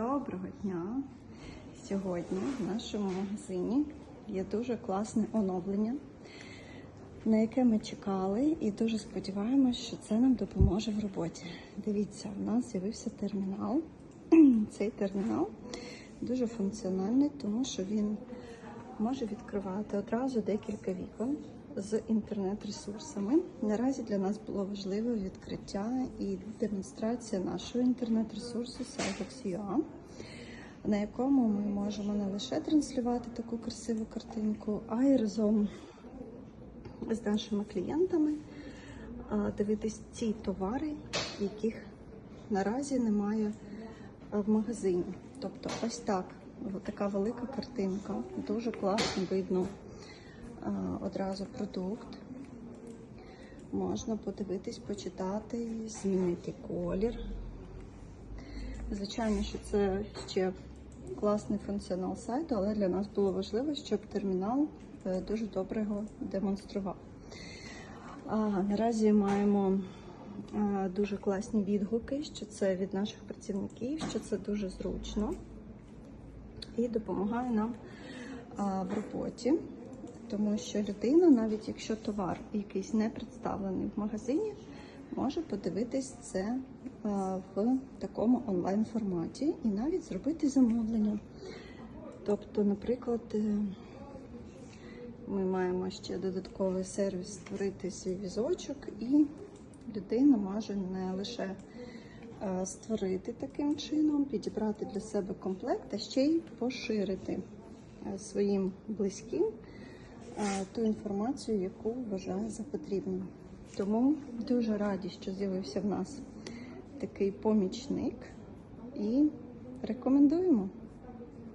Доброго дня! Сьогодні в нашому магазині є дуже класне оновлення, на яке ми чекали, і дуже сподіваємось, що це нам допоможе в роботі. Дивіться, в нас з'явився термінал. Цей термінал дуже функціональний, тому що він може відкривати одразу декілька вікон з інтернет-ресурсами. Наразі для нас було важливе відкриття і демонстрація нашого інтернет-ресурсу Cybex.ua, на якому ми можемо не лише транслювати таку красиву картинку, а й разом з нашими клієнтами дивитись ті товари, яких наразі немає в магазині. Тобто, ось так, така велика картинка, дуже класно видно одразу продукт. Можна подивитись, почитати, змінити колір. Звичайно, що це ще класний функціонал сайту, але для нас було важливо, щоб термінал е, дуже добре його демонстрував. А, наразі маємо а, дуже класні відгуки, що це від наших працівників, що це дуже зручно і допомагає нам а, в роботі, тому що людина, навіть якщо товар якийсь не представлений в магазині, може подивитись це в такому онлайн форматі і навіть зробити замовлення. Тобто, наприклад, е, ми маємо ще додатковий сервіс створити свій візочок, і людина може не лише е, створити таким чином, підібрати для себе комплект, а ще й поширити е, своїм близьким е, ту інформацію, яку вважає за потрібну. Тому дуже раді, що з'явився в нас такий помічник і рекомендуємо.